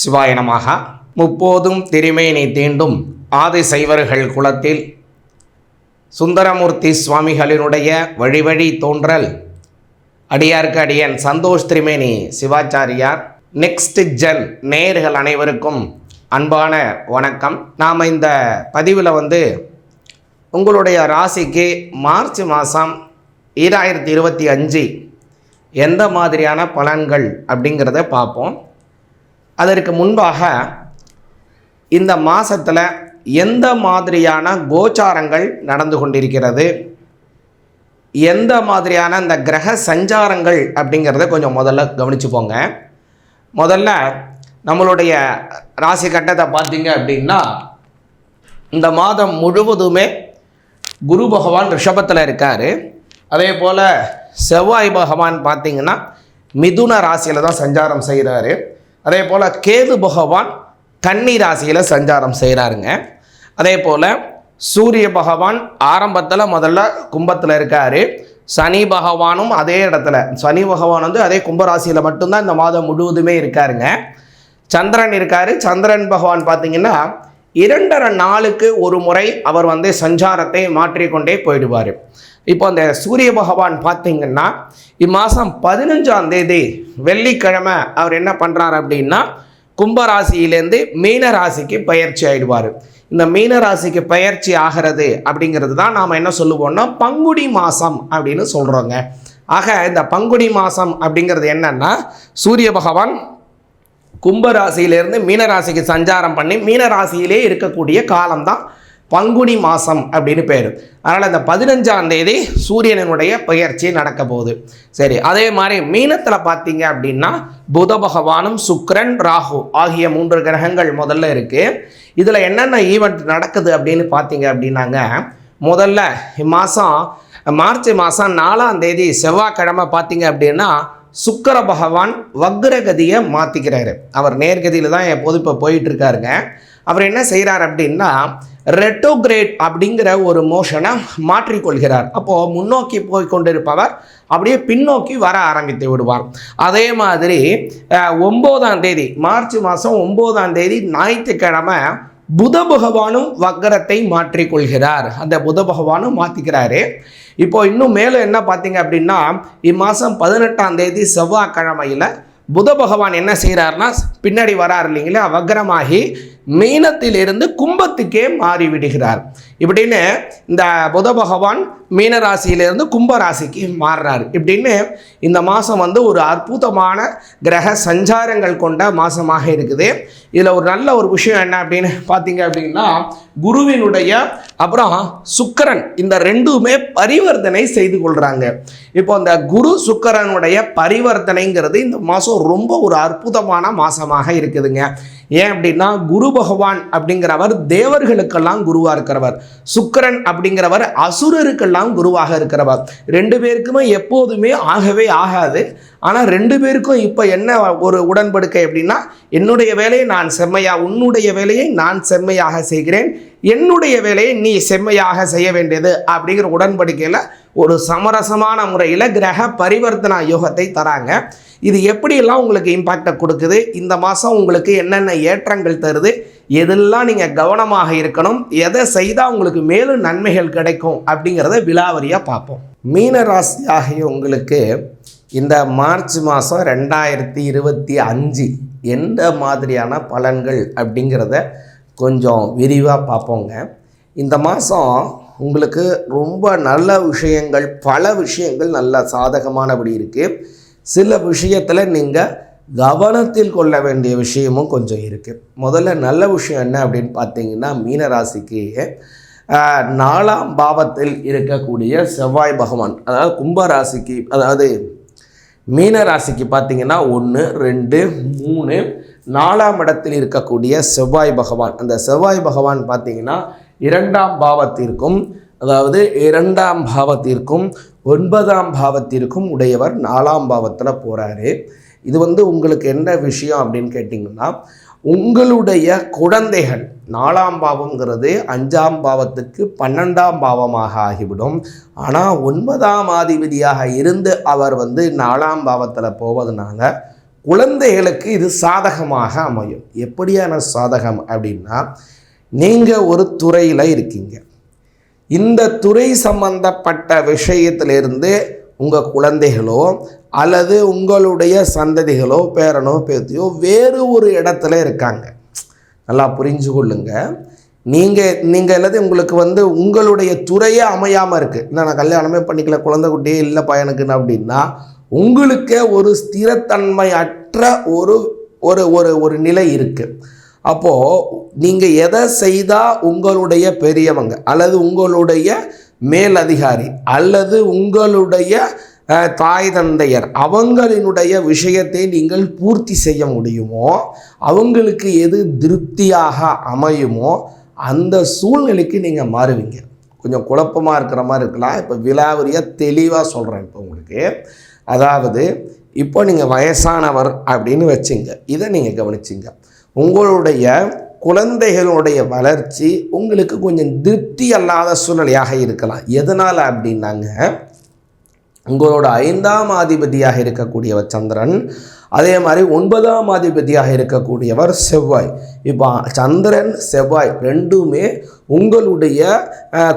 சிவாய நமக முப்போதும் திருமேனி தீண்டும் ஆதி சைவர்கள் குலத்தில் சுந்தரமூர்த்தி சுவாமிகளினுடைய வழிவழி தோன்றல். அடியார்க்கு அடியன் சந்தோஷ் திரிமேனி சிவாச்சாரியார். நெக்ஸ்ட் ஜென் நேர்கள் அனைவருக்கும் அன்பான வணக்கம். நாம் இந்த பதிவில் வந்து உங்களுடைய ராசிக்கு மார்ச் மாதம் ஈராயிரத்தி இருபத்தி அஞ்சு எந்த மாதிரியான பலன்கள் அப்படிங்கிறத பார்ப்போம். அதற்கு முன்பாக இந்த மாதத்தில் எந்த மாதிரியான கோச்சாரங்கள் நடந்து கொண்டிருக்கிறது? எந்த மாதிரியான இந்த கிரக சஞ்சாரங்கள் அப்படிங்கிறத கொஞ்சம் முதல்ல கவனிச்சு போங்க. முதல்ல நம்மளுடைய ராசி கட்டத்தை பார்த்தீங்க அப்படின்னா இந்த மாதம் முழுவதுமே குரு பகவான் ரிஷபத்தில் இருக்கார். அதே போல் செவ்வாய் பகவான் பார்த்தீங்கன்னா மிதுன ராசியில் தான் சஞ்சாரம் செய்கிறாரு அதே போல் கேது பகவான் கன்னி ராசியில் சஞ்சாரம் செய்கிறாருங்க அதே போல் சூரிய பகவான் ஆரம்பத்தில் முதல்ல கும்பத்தில் இருக்கார். சனி பகவானும் அதே இடத்துல. சனி பகவான் வந்து அதே கும்பராசியில் மட்டும்தான் இந்த மாதம் முழுவதுமே இருக்காருங்க. சந்திரன் இருக்காரு. சந்திரன் பகவான் பார்த்தீங்கன்னா இரண்டரை நாளுக்கு ஒரு முறை அவர் வந்து சஞ்சாரத்தை மாற்றிக்கொண்டே போயிடுவார். இப்போ அந்த சூரிய பகவான் பார்த்தீங்கன்னா இம்மாதம் பதினஞ்சாம் தேதி வெள்ளிக்கிழமை அவர் என்ன பண்ணுறார் அப்படின்னா கும்பராசியிலேருந்து மீன ராசிக்கு பயிற்சி ஆயிடுவார். இந்த மீன ராசிக்கு பயிற்சி ஆகிறது அப்படிங்கிறது தான் நாம் என்ன சொல்லுவோம்னா பங்குடி மாதம் அப்படின்னு சொல்கிறோங்க ஆக இந்த பங்குடி மாதம் அப்படிங்கிறது என்னன்னா சூரிய பகவான் கும்பராசியிலேருந்து மீனராசிக்கு சஞ்சாரம் பண்ணி மீனராசியிலே இருக்கக்கூடிய காலம்தான் பங்குனி மாதம் அப்படின்னு பேர். அதனால் இந்த பதினஞ்சாம் தேதி சூரியனனுடைய பெயர்ச்சி நடக்க போகுது. சரி அதே மாதிரி மீனத்தில் பார்த்தீங்க அப்படின்னா புத பகவானும் சுக்கிரன் ராகு ஆகிய மூன்று கிரகங்கள் முதல்ல இருக்குது இதில் என்னென்ன ஈவெண்ட் நடக்குது அப்படின்னு பார்த்தீங்க அப்படின்னாங்க. முதல்ல இம்மாதம் மார்ச் மாதம் நாலாம் தேதி செவ்வாய்க்கிழமை பார்த்தீங்க அப்படின்னா சுக்கர பகவான் வக்ரகதியை மாற்றிக்கிறாரு அவர் நேர்கதியில் தான் எப்போது இப்போ போயிட்டு இருக்காருங்க அவர் என்ன செய்கிறார் அப்படின்னா ரெட்டோகிரேட் அப்படிங்கிற ஒரு மோஷனை மாற்றிக்கொள்கிறார். அப்போது முன்னோக்கி போய் கொண்டிருப்பவர் அப்படியே பின்னோக்கி வர ஆரம்பித்து விடுவார். அதே மாதிரி ஒம்போதாம் தேதி மார்ச் மாதம் ஒம்போதாம் தேதி ஞாயிற்றுக்கிழமை புத பகவானும் வக்கரத்தை மாற்றிக்கொள்கிறார். அந்த புத பகவானும் மாற்றிக்கிறாரு இப்போ இன்னும் மேலும் என்ன பார்த்தீங்க அப்படின்னா இம்மாதம் பதினெட்டாம் தேதி செவ்வாய்க்கிழமையில் புத பகவான் என்ன செய்கிறாருன்னா பின்னாடி வரார் இல்லைங்களா? வக்ரமாகி மீனத்திலிருந்து கும்பத்துக்கே மாறிவிடுகிறார். இப்படின்னு இந்த புத பகவான் மீன ராசியிலிருந்து கும்ப ராசிக்கு மாறுறார். இப்படின்னு இந்த மாதம் வந்து ஒரு அற்புதமான கிரக சஞ்சாரங்கள் கொண்ட மாதமாக இருக்குது. இதில் ஒரு நல்ல ஒரு விஷயம் என்ன அப்படின்னு பார்த்தீங்க அப்படின்னா குருவினுடைய அப்புறம் சுக்கரன் இந்த ரெண்டுமே பரிவர்த்தனை செய்து கொள்கிறாங்க இப்போ இந்த குரு சுக்கரனுடைய பரிவர்த்தனைங்கிறது இந்த மாதம் ரொம்ப ஒரு அற்புதமான மாதமாக இருக்குதுங்க. ஏன் அப்படின்னா குரு பகவான் அப்படிங்கிறவர் தேவர்களுக்கெல்லாம் குருவாக இருக்கிறவர். சுக்கரன் அப்படிங்கிறவர் அசுரருக்கெல்லாம் குருவாக இருக்கிறவர். ரெண்டு பேருக்குமே எப்போதுமே ஆகவே ஆகாது. ஆனால் ரெண்டு பேருக்கும் இப்போ என்ன ஒரு உடன்படுக்கை அப்படின்னா என்னுடைய வேலையை நான் செம்மையாக உன்னுடைய வேலையை நான் செம்மையாக செய்கிறேன். என்னுடைய வேலையை நீ செம்மையாக செய்ய வேண்டியது அப்படிங்கிற உடன்படிக்கையில் ஒரு சமரசமான முறையில் கிரக பரிவர்த்தனா யோகத்தை தராங்க. இது எப்படியெல்லாம் உங்களுக்கு இம்பாக்டை கொடுக்குது? இந்த மாதம் உங்களுக்கு என்னென்ன ஏற்றங்கள் தருது? எதெல்லாம் நீங்கள் கவனமாக இருக்கணும்? எதை செய்தால் உங்களுக்கு மேலும் நன்மைகள் கிடைக்கும்? அப்படிங்கிறத விலாவரியாக பார்ப்போம். மீன ராசி ஆகிய உங்களுக்கு இந்த மார்ச் மாதம் ரெண்டாயிரத்தி இருபத்தி அஞ்சு எந்த மாதிரியான பலன்கள் அப்படிங்கிறத கொஞ்சம் விரிவாக பார்ப்போங்க. இந்த மாதம் உங்களுக்கு ரொம்ப நல்ல விஷயங்கள் பல விஷயங்கள் நல்ல சாதகமானபடி இருக்குது சில விஷயத்தில் நீங்கள் கவனத்தில் கொள்ள வேண்டிய விஷயமும் கொஞ்சம் இருக்குது முதல்ல நல்ல விஷயம் என்ன அப்படின்னு பார்த்தீங்கன்னா மீனராசிக்கு நாலாம் பாவத்தில் இருக்கக்கூடிய செவ்வாய் பகவான் அதாவது கும்பராசிக்கு அதாவது மீன ராசிக்கு பார்த்தீங்கன்னா ஒன்று ரெண்டு மூணு நாலாம் இடத்தில் இருக்கக்கூடிய செவ்வாய் பகவான். அந்த செவ்வாய் பகவான் பார்த்தீங்கன்னா இரண்டாம் பாவத்திற்கும் அதாவது இரண்டாம் பாவத்திற்கும் ஒன்பதாம் பாவத்திற்கும் உடையவர் நாலாம் பாவத்தில் போகிறாரு இது வந்து உங்களுக்கு என்ன விஷயம் அப்படின்னு கேட்டிங்கன்னா உங்களுடைய குழந்தைகள் நாலாம் பாவம்ங்கிறது அஞ்சாம் பாவத்துக்கு பன்னெண்டாம் பாவமாக ஆகிவிடும். ஆனால் ஒன்பதாம் ஆதிபதியாக இருந்து அவர் வந்து நாலாம் பாவத்தில் போவதனால குழந்தைகளுக்கு இது சாதகமாக அமையும். எப்படியான சாதகம் அப்படின்னா நீங்கள் ஒரு துறையில் இருக்கீங்க. இந்த துறை சம்பந்தப்பட்ட விஷயத்திலிருந்து உங்கள் குழந்தைகளோ அல்லது உங்களுடைய சந்ததிகளோ பேரனோ பேத்தியோ வேறு ஒரு இடத்துல இருக்காங்க. நல்லா புரிஞ்சு கொள்ளுங்க. நீங்கள் நீங்கள் அல்லது உங்களுக்கு வந்து உங்களுடைய துறையே அமையாமல் இருக்குது இல்லை நான் கல்யாணமே பண்ணிக்கல குழந்தை குட்டியே இல்லை பையனுக்குன்னு அப்படின்னா உங்களுக்கே ஒரு ஸ்திரத்தன்மையற்ற ஒரு ஒரு ஒரு ஒரு நிலை இருக்குது அப்போது நீங்கள் எதை செய்தால் உங்களுடைய பெரியவங்க அல்லது உங்களுடைய மேலதிகாரி அல்லது உங்களுடைய தாய் தந்தையர் அவங்களினுடைய விஷயத்தை நீங்கள் பூர்த்தி செய்ய முடியுமோ அவங்களுக்கு எது திருப்தியாக அமையுமோ அந்த சூழ்நிலைக்கு நீங்கள் மாறுவீங்க. கொஞ்சம் குழப்பமாக இருக்கிற மாதிரி இருக்கலாம். இப்போ விலாவரியாக தெளிவாக சொல்கிறேன் இப்போ உங்களுக்கு. அதாவது இப்போ நீங்கள் வயசானவர் அப்படின்னு வச்சுங்க. இதை நீங்கள் கவனிச்சிங்க. உங்களுடைய குழந்தைகளுடைய வளர்ச்சி உங்களுக்கு கொஞ்சம் திருப்தி அல்லாத சூழ்நிலையாக இருக்கலாம். எதனால் அப்படின்னாங்க? உங்களோட ஐந்தாம் அதிபதியாக இருக்கக்கூடியவர் சந்திரன் அதே மாதிரி ஒன்பதாம் அதிபதியாக இருக்கக்கூடியவர் செவ்வாய். இப்போ சந்திரன் செவ்வாய் ரெண்டுமே உங்களுடைய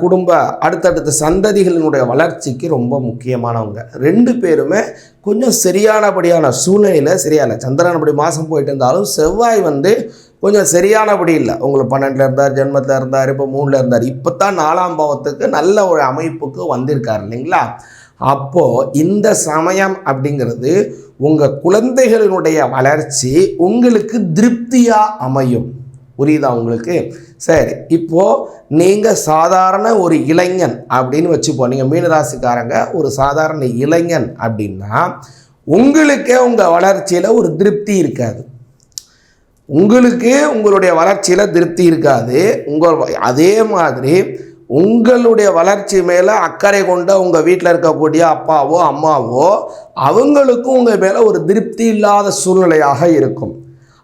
குடும்ப அடுத்தடுத்த சந்ததிகளினுடைய வளர்ச்சிக்கு ரொம்ப முக்கியமானவங்க. ரெண்டு பேருமே கொஞ்சம் சரியானபடியான சூழ்நிலையில் சரியான சந்திரன் அப்படி மாதம் போயிட்டு இருந்தாலும் செவ்வாய் வந்து கொஞ்சம் சரியானபடி இல்லை. உங்களுக்கு பன்னெண்டில் இருந்தார் ஜென்மத்தில் இருந்தார் இப்போ மூணில் இருந்தார். இப்போ தான் நாலாம் பாவத்துக்கு நல்ல ஒரு அமைப்புக்கு வந்திருக்கார் இல்லைங்களா? அப்போது இந்த சமயம் அப்படிங்கிறது உங்கள் குழந்தைகளினுடைய வளர்ச்சி உங்களுக்கு திருப்தியாக அமையும். புரியுதா உங்களுக்கு? சரி இப்போது நீங்கள் சாதாரண ஒரு இளைஞன் அப்படின்னு வச்சுப்போம். நீங்கள் மீனராசிக்காரங்க ஒரு சாதாரண இளைஞன் அப்படின்னா உங்களுக்கே உங்கள் வளர்ச்சியில் ஒரு திருப்தி இருக்காது. உங்களுக்கு உங்களுடைய வளர்ச்சியில் திருப்தி இருக்காது. உங்கள் அதே மாதிரி உங்களுடைய வளர்ச்சி மேலே அக்கறை கொண்ட உங்கள் வீட்டில் இருக்கக்கூடிய அப்பாவோ அம்மாவோ அவங்களுக்கும் உங்கள் மேலே ஒரு திருப்தி இல்லாத சூழ்நிலையாக இருக்கும்.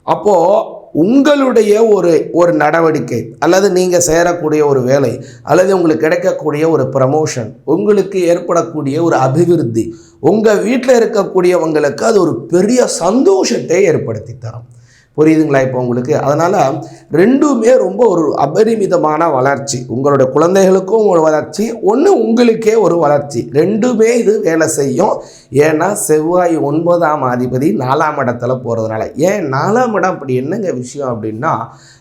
அப்போது உங்களுடைய ஒரு ஒரு நடவடிக்கை அல்லது நீங்கள் சேரக்கூடிய ஒரு வேலை அல்லது உங்களுக்கு கிடைக்கக்கூடிய ஒரு ப்ரமோஷன் உங்களுக்கு ஏற்படக்கூடிய ஒரு அபிவிருத்தி உங்கள் வீட்டில் இருக்கக்கூடியவங்களுக்கு அது ஒரு பெரிய சந்தோஷத்தை ஏற்படுத்தி தரும். புரியுதுங்களா இப்போ உங்களுக்கு? அதனால் ரெண்டுமே ரொம்ப ஒரு அபரிமிதமான வளர்ச்சி. உங்களுடைய குழந்தைகளுக்கும் ஒரு வளர்ச்சி ஒன்று உங்களுக்கே ஒரு வளர்ச்சி. ரெண்டுமே இது வேலை செய்யும். ஏன்னா செவ்வாய் ஒன்பதாம் அதிபதி நாலாம் இடத்துல போகிறதுனால ஏன் நாலாம் இடம் அப்படி என்னங்க விஷயம் அப்படின்னா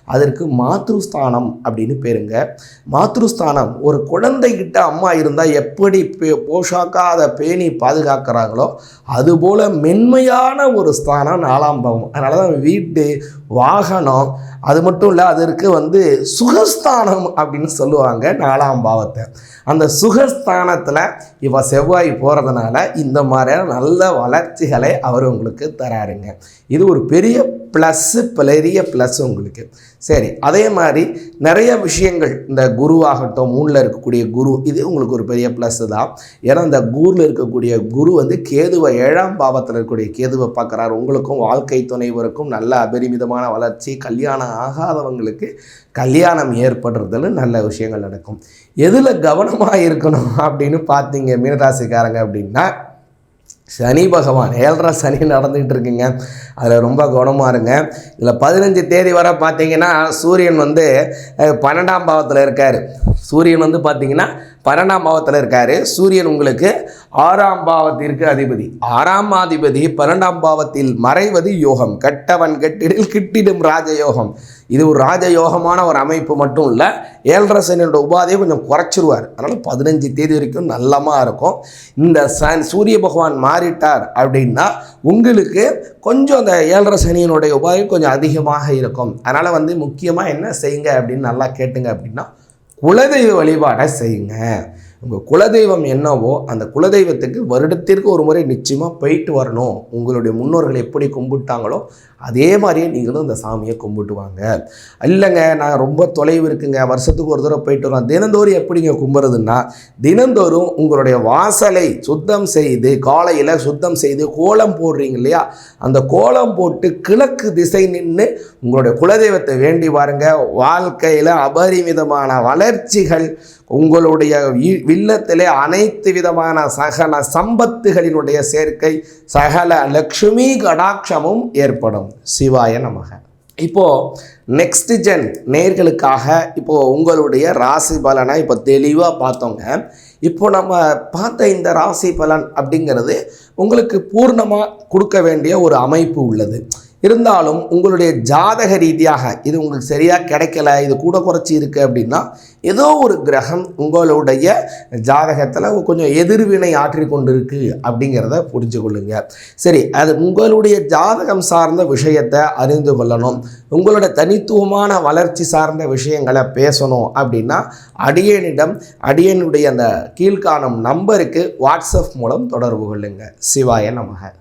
அதற்கு மாத்ருஸ்தானம் அப்படின்னு பேருங்க. மாத்ருஸ்தானம் ஒரு குழந்தைகிட்ட அம்மா இருந்தால் எப்படி பே- அதை பேணி பாதுகாக்கிறாங்களோ அதுபோல் மென்மையான ஒரு ஸ்தானம் நாலாம் பாவம். அதனால தான் வீட்டு வாகனம் அது மட்டும் இல்லை அதற்கு வந்து சுகஸ்தானம் அப்படின்னு சொல்லுவாங்க நாலாம் பாவத்தை. அந்த சுகஸ்தானத்தில் இவ செவ்வாய் போகிறதுனால இந்த மாதிரியான நல்ல வளர்ச்சிகளை அவர் உங்களுக்கு தராருங்க. இது ஒரு பெரிய ப்ளஸ்ஸு பெரிய ப்ளஸ் உங்களுக்கு. சரி அதே மாதிரி நிறைய விஷயங்கள் இந்த குருவாகட்டும் மூணில் இருக்கக்கூடிய குரு இது உங்களுக்கு ஒரு பெரிய ப்ளஸ் தான். ஏன்னா இந்த குருவில் இருக்கக்கூடிய குரு வந்து கேதுவை ஏழாம் பாவத்தில் இருக்கக்கூடிய கேதுவை பார்க்குறாரு. உங்களுக்கும் வாழ்க்கை துணைவருக்கும் நல்ல அபரிமிதமான வளர்ச்சி கல்யாணம் ஆகாதவங்களுக்கு கல்யாணம் ஏற்படுறதுல நல்ல விஷயங்கள் நடக்கும். எதில் கவனமாக இருக்கணும் அப்படின்னு பார்த்தீங்க மீனராசிக்காரங்க அப்படின்னா சனி பகவான் ஏழரை சனி நடந்துகிட்டு இருக்குங்க அதில் ரொம்ப கவனமாக இருங்க. இதில் பதினஞ்சு தேதி வரை பார்த்தீங்கன்னா சூரியன் வந்து பன்னெண்டாம் பாவத்தில் இருக்கார். சூரியன் வந்து பார்த்தீங்கன்னா பன்னெண்டாம் பாவத்தில் இருக்கார். சூரியன் உங்களுக்கு ஆறாம் பாவத்திற்கு அதிபதி. ஆறாம் அதிபதி பன்னெண்டாம் பாவத்தில் மறைவது யோகம். கட்டவன் கட்டிடில் கிட்டிடும் ராஜயோகம். இது ஒரு ராஜயோகமான ஒரு அமைப்பு மட்டும் இல்லை ஏழரை சனியோட உபாதையை கொஞ்சம் குறைச்சிருவார். அதனால் பதினஞ்சு தேதி வரைக்கும் நல்லமாக இருக்கும். இந்த சன் சூரிய பகவான் மாறிட்டார் அப்படின்னா உங்களுக்கு கொஞ்சம் அந்த ஏழரை சனியினுடைய உபாதை கொஞ்சம் அதிகமாக இருக்கும். அதனால் வந்து முக்கியமாக என்ன செய்யுங்க அப்படின்னு நல்லா கேட்டுங்க அப்படின்னா குலதெய்வ வழிபாடை செய்யுங்க. உங்கள் குலதெய்வம் என்னவோ அந்த குலதெய்வத்துக்கு வருடத்திற்கு ஒரு முறை நிச்சயமாக போயிட்டு வரணும். உங்களுடைய முன்னோர்கள் எப்படி கும்பிட்டாங்களோ அதே மாதிரியே நீங்களும் இந்த சாமியை கும்பிட்டு வாங்க இல்லைங்க நான் ரொம்ப தொலைவு இருக்குங்க. வருஷத்துக்கு ஒரு தடவை போயிட்டு வரோம் தினந்தோறும் எப்படிங்க கும்புறதுன்னா தினந்தோறும் உங்களுடைய வாசலை சுத்தம் செய்து காலையில் சுத்தம் செய்து கோலம் போடுறீங்க இல்லையா? அந்த கோலம் போட்டு கிழக்கு திசை நின்று உங்களுடைய குலதெய்வத்தை வேண்டி பாருங்க வாழ்க்கையில் அபரிமிதமான வளர்ச்சிகள் உங்களுடைய வில்லத்திலே அனைத்து விதமான சகல சம்பத்துகளினுடைய சேர்க்கை சகல லக்ஷ்மி கடாட்சமும் ஏற்படும். சிவாய நமக. இப்போ நெக்ஸ்ட் ஜென் நேர்களுக்காக இப்போ உங்களுடைய ராசி பலனை இப்போ தெளிவாக பார்த்தோங்க. இப்போ நம்ம பார்த்த இந்த ராசி பலன் அப்படிங்கிறது உங்களுக்கு பூர்ணமாக கொடுக்க வேண்டிய ஒரு அமைப்பு உள்ளது. இருந்தாலும் உங்களுடைய ஜாதக ரீதியாக இது உங்களுக்கு சரியாக கிடைக்கல இது கூட குறைச்சி இருக்குது அப்படின்னா ஏதோ ஒரு கிரகம் உங்களுடைய ஜாதகத்தில் கொஞ்சம் எதிர்வினை ஆற்றி கொண்டிருக்கு அப்படிங்கிறத புரிஞ்சு கொள்ளுங்க. சரி அது உங்களுடைய ஜாதகம் சார்ந்த விஷயத்தை அறிந்து கொள்ளணும். உங்களோட தனித்துவமான வளர்ச்சி சார்ந்த விஷயங்களை பேசணும் அப்படின்னா அடியனிடம் அடியனுடைய அந்த கீழ்காணும் நம்பருக்கு வாட்ஸ்அப் மூலம் தொடர்பு கொள்ளுங்கள் சிவாய நமக.